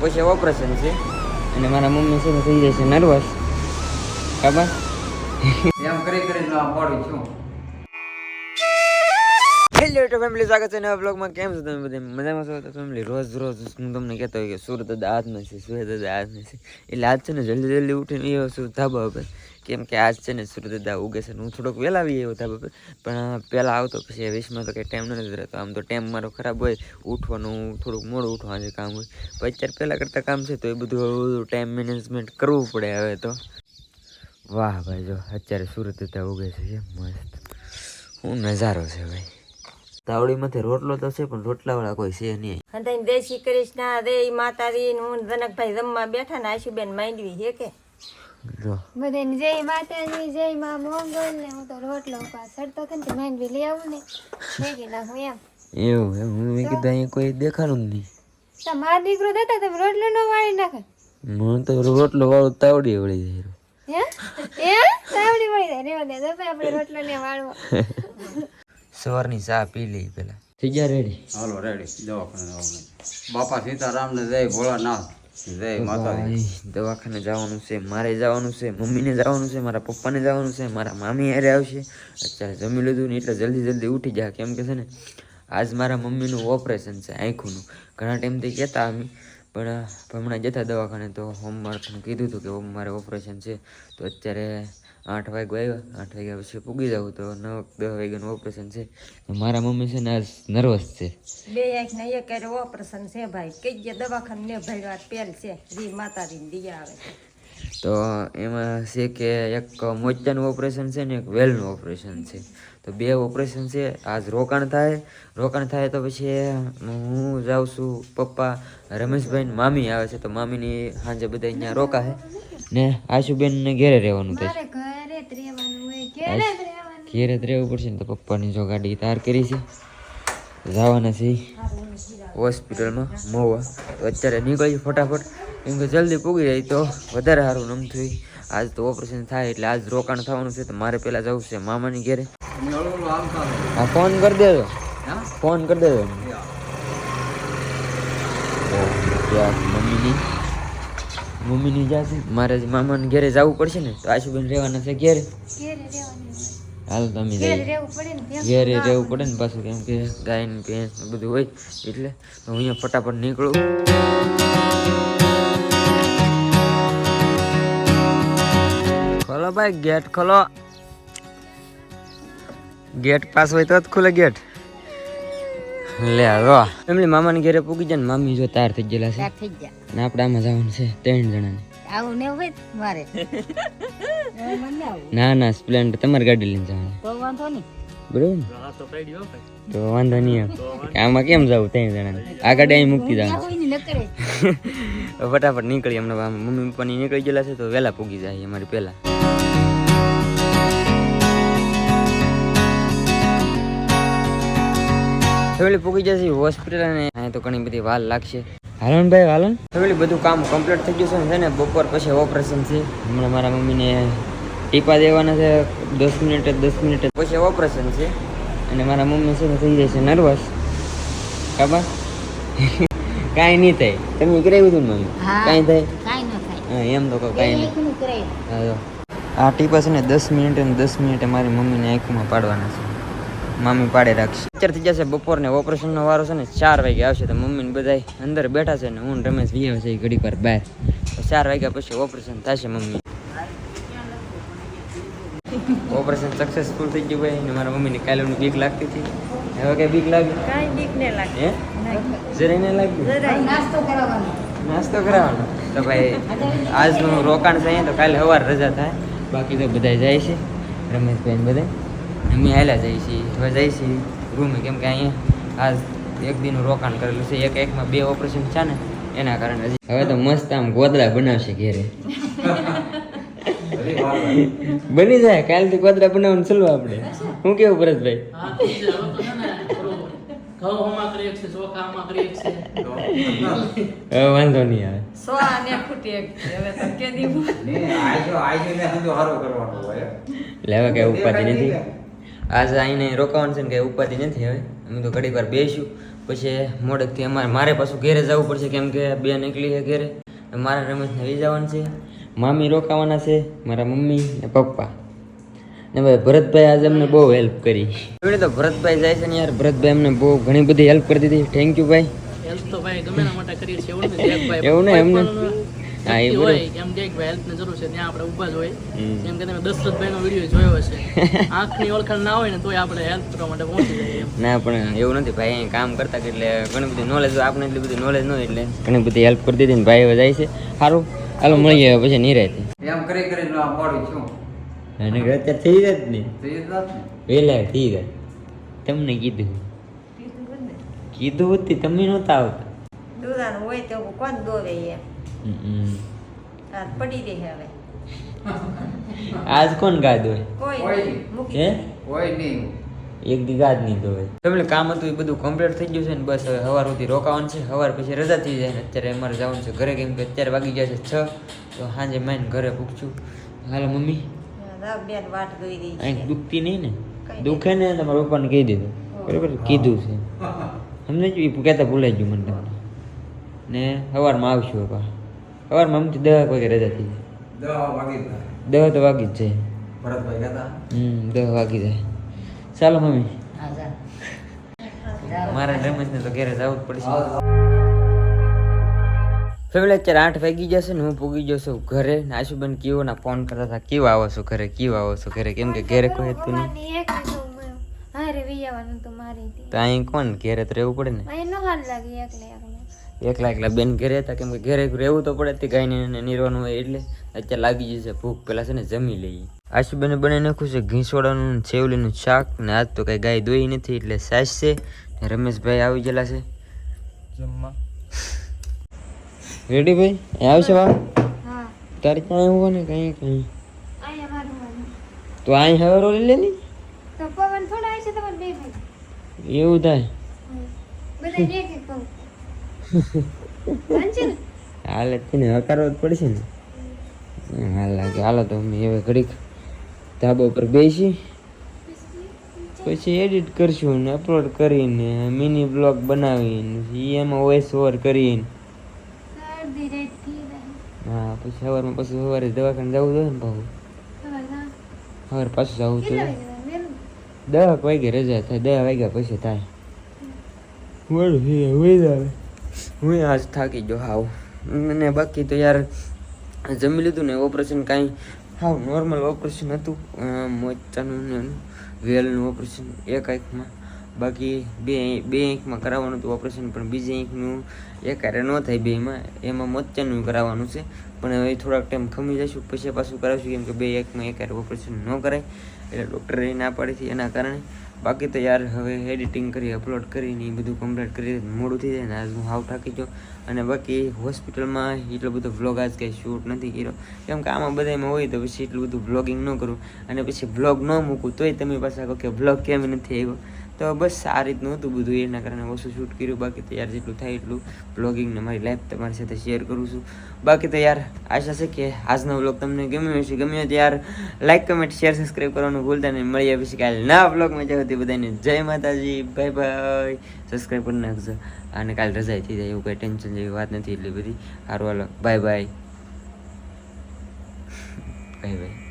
પછી ઓપરેશન છે. અને મારા મમ્મી છે ને થઈ જાય છે નર્વસ ખબર? એમ કરી કરીને આ પાડું છું. હેલો તો ફેમિલી સ્વાગત છે નવા બ્લોગમાં કેમ છો તમે બધા? મજામાં છો? તો ફેમિલી રોજ રોજ હું તમને કહેતો હોય કે સુરત દાદા હાથમાં છે સુરત દાદા હાથમાં છે. એટલે આજ છે ને જલ્દી જલ્દી ઉઠીને એ શું ધાબા ઉપર કેમ કે આજ છે ને સૂર્યદાદા ઉગે છે હું થોડોક વહેલા આવી આવ્યો હતા પણ પહેલાં આવતો, પછી વીસમાં તો કંઈ ટાઈમ નથી રહેતો. આમ તો ટાઈમ મારો ખરાબ હોય, ઉઠવાનું, થોડુંક મોડું ઉઠવાનું કામ હોય. પણ અત્યારે પહેલાં કરતાં કામ છે તો એ બધું ટાઈમ મેનેજમેન્ટ કરવું પડે હવે તો. વાહ ભાઈ, જો, અત્યારે સુરત દાદા ઉગે છે એમ મસ્ત. હું નજારો છે ભાઈ. તાવડીમાંથી રોટલો તો છે, પણ રોટલાવાળા કોઈ છે નહીં. અને જય શ્રી કૃષ્ણ રે માતાજી હું જનકભાઈ જમવા બેઠા ને આશુબેન માંડવી, હે કે? જો. બધાને જય માતાજી જય માં મોંગલ ને હું તો રોટલો સડતો કે ને માંડવી લઈ આવું ને. ભેગી નાખું એમ. એવું એમ. હું મેં કીધું અહીં કોઈ દેખાણું નહીં. તો મારો દીકરો દેતા તમે રોટલો નો વાળી નાખે. હું તો રોટલો વાળો તાવડી વળી જાય હે? એ તાવડી મળી જાય રેવા દે તો આપણે રોટલો ને વાળવો. સવારની ચા પી લઈ પેલા થઈ ગયા રેડી હાલો રેડી દવાખાને બાપા સીતારામ ને જય ભોળાનાથ. જય માતાજી દવાખાને જવાનું છે મારે જવાનું છે મમ્મીને જવાનું છે મારા પપ્પાને જવાનું છે મારા મામી હારે આવશે. અત્યારે જમી લીધું ને એટલે જલ્દી જલ્દી ઉઠી જાય કેમ કે છે ને આજ મારા મમ્મીનું ઓપરેશન છે આંખોનું. ઘણા ટાઈમથી કહેતા અમે પણ હમણાં જતા દવાખાને તો હોમવર્કનું કીધું હતું કે મારે ઓપરેશન છે. તો અત્યારે આઠ વાગે આવ્યા આઠ વાગ્યા પછી પૂગી જાઉં તો નવ દસ વાગ્યાનું ઓપરેશન છે. મારા મમ્મી છે ને આજ નર્વસ છે. બે આંખ ને એક ઓપરેશન છે ભાઈ. કઈ ગયા દવાખાને ને ભાઈ વાત પેલ છે. રી માતાજી ને દિયા આવે તો એમાં છે કે એક મોતિયાનું ઓપરેશન છે ને એક વેલનું ઓપરેશન છે. તો બે ઓપરેશન છે. આજ રોકાણ થાય. રોકાણ થાય તો પછી હું જાઉં છું. પપ્પા રમેશભાઈ ને મામી આવે છે. તો મામીની સાંજે બધા અહીંયા રોકાશે. ને આશુબેનને ઘેરે રહેવાનું થાય ઘરે જ રહેવાનું હોય ઘરે જ રહેવાનું ઘેરે જ રહેવું પડશે ને તો પપ્પાની જો ગાડી તાર કરી છે. જવાના છે હોસ્પિટલમાં મોવા. તો અત્યારે નીકળી ફટાફટ. કેમ કે જલ્દી પૂગી જાય તો વધારે સારું નમ થયું. આજ તો ઓપરેશન થાય એટલે આજ રોકાણ થવાનું છે તો મારે પહેલાં જવું છે મામાની ઘેરે. હા ફોન કરી દેજો. હા? ફોન કરી દેજો. મમ્મીની મમ્મીની જાશે મારે મામાને ઘેરે જવું પડશે ને તો આશુબેન રહેવાના છે ઘેરે. હાલ તમે ઘરે રહેવું પડે ને પાછું કેમ કે ગાય ને ભેંસ બધું હોય એટલે તો હું અહીંયા ફટાફટ નીકળું. ખોલો ભાઈ ગેટ ખોલો. ગેટ પાસ હોય તો જ ખુલે ગેટ. લે હવે એમની મામાને ઘેરે પૂગી જાય ને મામી જો તાર થઈ ગયેલા છે. થઈ ગયા. ને આપણે આમાં જવાનું છે ત્રણ જણાને. આવું ને હોય મારે. ના ના સ્પ્લેન્ડર તમારી ગાડી લઈને જવાનું. તો વાંધો નહીં. બરોબર તો વાંધો નહીં આમાં કેમ જવું ત્રણ જણાને? આ ગાડી અહીં મૂકી જવાનું ફટાફટ નીકળી અમને મમ્મી પપ્પાની નીકળી ગયેલા છે તો વહેલા પૂગી જાય અમારી પહેલાં. ફેમિલી પૂગી જશે હોસ્પિટલ અને અહીંયા તો ઘણી બધી વાર લાગશે. હાલો હાલન? ભાઈ હાલો ને ફેમિલી બધું કામ કમ્પ્લીટ થઈ ગયું છે ને બપોર પછી ઓપરેશન છે. હમણાં મારા મમ્મીને ટીપા દેવાના છે. દસ મિનિટે દસ મિનિટે પછી ઓપરેશન છે. અને મારા મમ્મી છે ને થઈ જાય છે નર્વસ ખબર? કાંઈ નહીં થાય. તમે કરાવ્યું હતું ને મમ્મી? કાંઈ થાય? કાંઈ ન થાય. હા એમ તો કહું કાંઈ નહીં. હા આ ટીપા છે ને દસ મિનિટે ને દસ મિનિટે મારી મમ્મીને આંખમાં પાડવાના છે. મામી પાડે રાખશે. અત્યારે થઈ જશે બપોરને ઓપરેશનનો વારો છે ને ચાર વાગે આવશે તો મમ્મીને બધા અંદર બેઠા છે ને હું રમેશ વી છે ઘડી પર બહાર. તો ચાર વાગ્યા પછી ઓપરેશન થશે મમ્મી. ઓપરેશન સક્સેસફુલ થઈ ગયું ભાઈ ને મારા મમ્મીને કાલે બીક લાગતી હતી. હવે કઈ બીક લાગી? કાંઈ બીક ને લાગે. હે? જરાય નહીં લાગ્યું જરાય નાસ્તો કરાવવાનો. નાસ્તો કરાવવાનો? તો ભાઈ આજનું રોકાણ છે તો કાલે સવાર રજા થાય. બાકી તો બધા જાય છે. રમેશભાઈ ને બધા અમે હાલ્યા જઈએ છીએ. હવે જઈએ છીએ રૂમે કેમ કે અહીંયા આજ એક દિનનું રોકાણ કરેલું છે. એક એકમાં બે ઓપરેશન છે ને એના કારણે હજી હવે તો મસ્ત આમ ગોદડા બનાવશે ઘેરે. બની જાય. કાલથી ગોદડા બનાવવાનું ચલો આપણે. હું કેવું ભરતભાઈ? વાંધો નહીં આવે. સો ને ખૂટી એક હવે તો કે દીધું. ને આજો આજો ને હંધો હારો કરવાનો હોય. લેવા કઈ ઉપાધિ નથી? આજે આઈને રોકાવાનું છે ને કંઈ ઉપાધિ નથી હવે. અમે તો ઘડી વાર બેસ્યું પછી મોડેકથી અમારે મારે પાછું ઘેરે જવું પડશે કેમ કે બે નીકળી છે ઘેરે. મારા રમેશને લઈ જવાનું છે. મામી રોકાવાના છે મારા મમ્મી ને પપ્પા. ને ભાઈ ભરતભાઈ આજે અમને બહુ હેલ્પ કરી. એવી તો ભરતભાઈ જાય છે ને યાર. ભરતભાઈ અમને બહુ ઘણી બધી હેલ્પ કરી દીધી. થેન્ક યુ ભાઈ. હેલ્પ તો ભાઈ ગમે માટે એવું ને એમને? કોઈ હા એ પણ બરોબર. કે હેલ્પની જરૂર છે ત્યાં આપણે ઊભા જ હોય. જેમ કે તમે દશરથભાઈનો વીડિયો જોયો હશે. આંખની ઓળખાણ ના હોય ને તોય આપણે હેલ્પ કરવા માટે પહોંચી જઈએ ના પણ એવું નથી ભાઈ અહીં કામ કરતા કે એટલે ઘણી બધી નોલેજ આપણે એટલી બધી નોલેજ ન હોય એટલે ઘણી બધી હેલ્પ કરી દીધી ને ભાઈ જાય છે. સારું હાલો મળીએ પછી નિરાયતે એમ કરી કરીને આ મોડું છું અને અત્યારે થઈ જ નહીં. વાત થઈ જાય. તમને કીધું. કીધું હોતી તમે નહોતા આવતા. દોરાનું હોય તો કોણ દોરે એમ? હમ. આ પડી રહે હવે આજ કોણ ગાદ હોય? કોઈ કોઈ. હે? નહીં. એક દી ગાદ નહીં ધોવે તમને કામ હતું એ બધું કમ્પ્લીટ થઈ ગયું છે ને બસ હવે સવાર સુધી રોકાવાનું છે. સવાર પછી રજા થઈ જાય ને અત્યારે અમારે જવાનું છે ઘરે કેમ કે અત્યારે વાગી ગયા છે છ તો સાંજે માઈને ઘરે પૂછું. Hello mummy. અહીં દુખતી નહીં ને? કઈ દુખે ને તમારા પપ્પાને કહી દીધું. બરાબર કીધું છે. સમજે એ કહેતા ભૂલાઈ ગયું મને તમને. ને સવારમાં આવશું પપ્પા. સવારમાં મમ્મી દહ વાગે રજા થઈ જાય. દસ તો વાગી જ જાય. ભરતભાઈ કહેતા? હમ દસ વાગી જાય. ચાલો મમ્મી. મારા રમેશને તો ઘેરે જવું જ પડશે. ફેમિલી અત્યારે આઠ વાગી જશે ને હું પૂગી ગયો છું ઘરે. ને આશુબેન કેવો ના ફોન કરતા હતા કેવો આવો છો ઘરે? કેવો આવો છો ઘરે? કેમ કે ઘરે કોઈ હતું નહીં. તો મળ્યો. હારે વિયાવાનું તો મારી હતી. તો અહીં કોણ? ઘેરે તો રહેવું પડે ને? અહીં નો હાલ લાગી એકલે એકલે બેન ઘરે હતા કેમ કે ઘેરે રહેવું તો પડે તે ગાયને નીરવાનું હોય એટલે અત્યારે લાગી જશે ભૂખ પેલા છે ને જમી લઈએ. આશુબેને બની નાખ્યું છે ઘીસોડાનું છેવલીનું સેવલીનું શાક ને આજ તો કઈ ગાય દોઈ નથી એટલે સાસ છે ને રમેશભાઈ આવી ગયેલા છે. જમવા. રેડી ભાઈ? એ આવશે વા તારે ક્યાં ત્યાં ને? કઈ કઈ. અહીંયા મારું મારું તો અહીં હવે રોલી લે ની તો પવન થોડા આવશે તમારે બે ભાઈ. એવું થાય. બધા એક એક હાલે તેને હકારવો જ પડશે ને. હાલ લાગે. હાલો તો અમે હવે ઘડીક ધાબા ઉપર બેસી. પછી એડિટ કરશું ને અપલોડ કરીને મિની બ્લોગ બનાવીને એમાં વોઇસ ઓવર કરીને. હા પછી સવારમાં પછી સવારે દવાખાને જવું જોઈએ ને ભાવ હવે સવારે પાછું જવું જોઈએ. વાગે જવાનું? દસ વાગે રજા થાય. દસ વાગ્યા પછી થાય. વળું હે આવે હું આજ થાકી ગયો હાવ. અને બાકી તો યાર જમી લીધું ને ઓપરેશન કાંઈ. હાવ નોર્મલ ઓપરેશન હતું. મોચાનું ને વેલનું ઓપરેશન એક આંખમાં. બાકી બે બે આંખમાં કરાવવાનું હતું ઓપરેશન પણ બીજી આંખનું એકારે ન થાય બેમાં એમાં. મોચાનું કરાવવાનું છે. પણ હવે થોડાક ટાઈમ ખમી જઈશું પછી પાછું કરાવશું. કેમ કે બે આંખમાં એકારે ઓપરેશન ન કરાય. એટલે ડૉક્ટરે ના પાડી હતી એના કારણે. બાકી તો યાર હવે એડિટિંગ કરી અપલોડ કરીને એ બધું કમ્પ્લીટ કરી મોડું થઈ જાય ને આજ હું હાવ થાકી ગયો. અને બાકી હોસ્પિટલમાં એટલો બધો વ્લોગ આજ કંઈ શૂટ નથી કર્યો. કેમ કે આમાં બધામાં હોય તો પછી એટલું બધું વ્લોગિંગ ન કરું. અને પછી વ્લોગ ન મૂકું, તોય તમે પાછા કહો કે વ્લોગ કેમ નથી આવ્યો? તો બસ આ રીતનું હતું બધું. એના કારણે ઓછું શૂટ કર્યું. બાકી તો યાર જેટલું થાય એટલું બ્લોગિંગ ને મારી લાઈફ તમારી સાથે શેર કરું છું. બાકી તો યાર આશા છે કે આજનો વ્લોગ તમને ગમ્યો હશે. ગમ્યો તો યાર લાઈક કમેન્ટ શેર સબસ્ક્રાઈબ કરવાનું ભૂલતા નહીં. મળીએ પછી કાલે નવા બ્લોગમાં જાવ તે બધાને જય માતાજી. બાય બાય સબસ્ક્રાઈબ કરી નાખજો. અને કાલે રજા થઈ જાય. એવું કંઈ ટેન્શન જેવી વાત નથી એટલી બધી. સારું hello. Bye bye bye bye